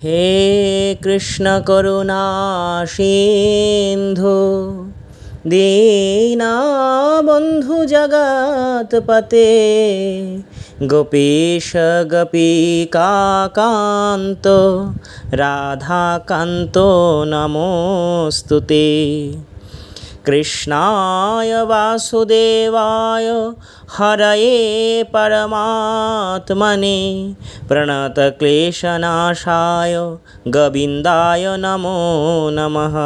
হে কৃষ্ণ করুণা সিন্ধু দীনা বন্ধু জগত পতে গোপীশ গোপিকাকান্ত রাধাকান্ত নমোস্তুতে। কৃষ্ণায় বাসুদেবায় হরয়ে পরমাত্মনে প্রণতক্লেশনাশায় গোবিন্দায় নমো নমঃ।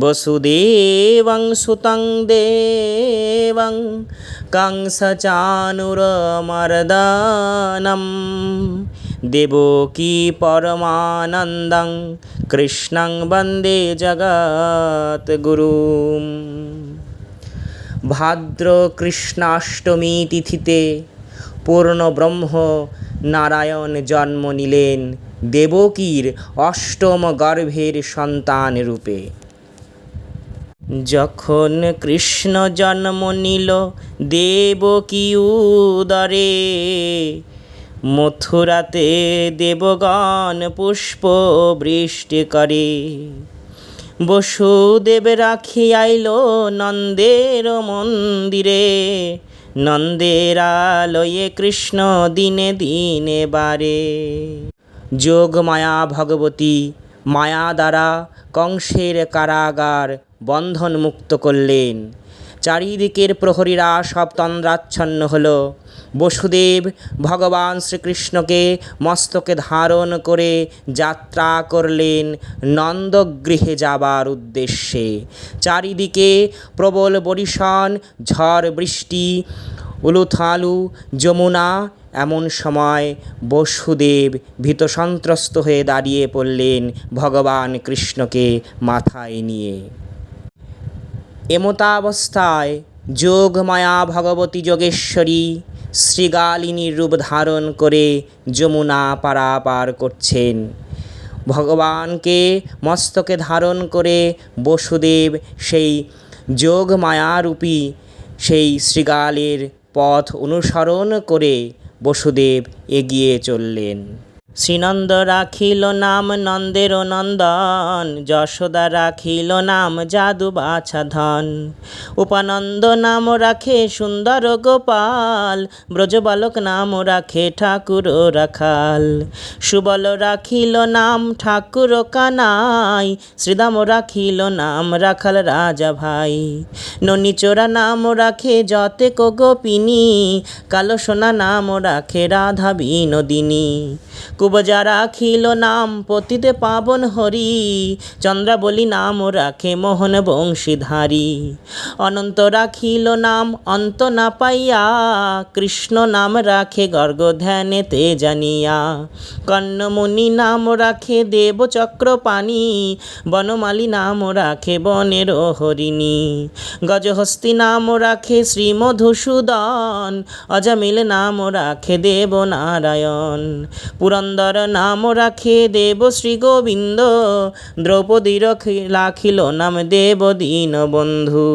বসুদেবং সুतं দেবং কংসচানুরমর্দনম। দেবকী পরমানন্দং? কৃষ্ণং বন্দে জগৎগুরুম ভাদ্র কৃষ্ণাষ্টমী তিথিতে পূর্ণ ব্রহ্ম নারায়ণ জন্ম নিলেন দেবকীর অষ্টম গর্ভের সন্তান রূপে। যখন কৃষ্ণ জন্ম নিল, দেবকী উদরে মথুরাতে দেবগণ পুষ্প বৃষ্টি করে। বসুদেব রাখি নন্দের মন্দিরে। নন্দের আলয়ে কৃষ্ণ দিনে দিনে বারে। যোগ মায়া ভগবতী, মায়া দ্বারা কংসের কারাগার বন্ধন মুক্ত করলেন। চারিদিকের প্রহরীরা সব তন্দ্রাচ্ছন্ন হল। বসুদেব ভগবান শ্রীকৃষ্ণকে মস্তকে ধারণ করে যাত্রা করলেন নন্দগৃহে যাবার উদ্দেশ্যে। চারিদিকে প্রবল বরিশন ঝড় বৃষ্টি, উলুথালু, যমুনা, এমন সময় বসুদেব ভীত সন্ত্রস্ত হয়ে দাঁড়িয়ে পড়লেন ভগবান কৃষ্ণকে মাথায় নিয়ে। এমতাবস্থায় যোগমায়া ভগবতী যোগেশ্বরী শ্রীগালিনীর রূপ ধারণ করে যমুনা পারাপার করছেন। ভগবানকে মস্তকে ধারণ করে বসুদেব সেই যোগমায়ারূপী সেই শ্রীগালের পথ অনুসরণ করে বসুদেব এগিয়ে চললেন। শ্রীনন্দ রাখিল নাম নন্দের নন্দন, যশোদা রাখিল নাম যাদু বাছা ধন উপানন্দ নাম রাখে সুন্দর গোপাল, ব্রজবালক নাম রাখে ঠাকুর রাখাল। সুবল রাখিল নাম ঠাকুর কানাই, শ্রীদাম রাখিল নাম রাখাল রাজা ভাই। ননিচোরা নাম রাখে যতেক গোপিনী কালো সোনা নাম রাখে রাধা বিনোদিনী। কুবজা রাখিল নাম, পতিতে পাবন হরি। চন্দ্রাবলী নাম রাখে মোহন বংশীধারী। অনন্ত রাখিল নাম, অন্ত না পাইয়া। কৃষ্ণ নাম রাখে গর্গ ধ্যানেতে জানিয়া কর্ণমুনি নাম রাখে দেব চক্রপাণি। বনমালী নাম রাখে বনের হরিণী। গজহস্তি নাম রাখে শ্রী মধুসূদন। অজামিল নাম রাখে দেব নারায়ণ। পুরন্দর নাম রাখে দেব শ্রী গোবিন্দ দ্রৌপদী রাখিল নাম দেব দীনবন্ধু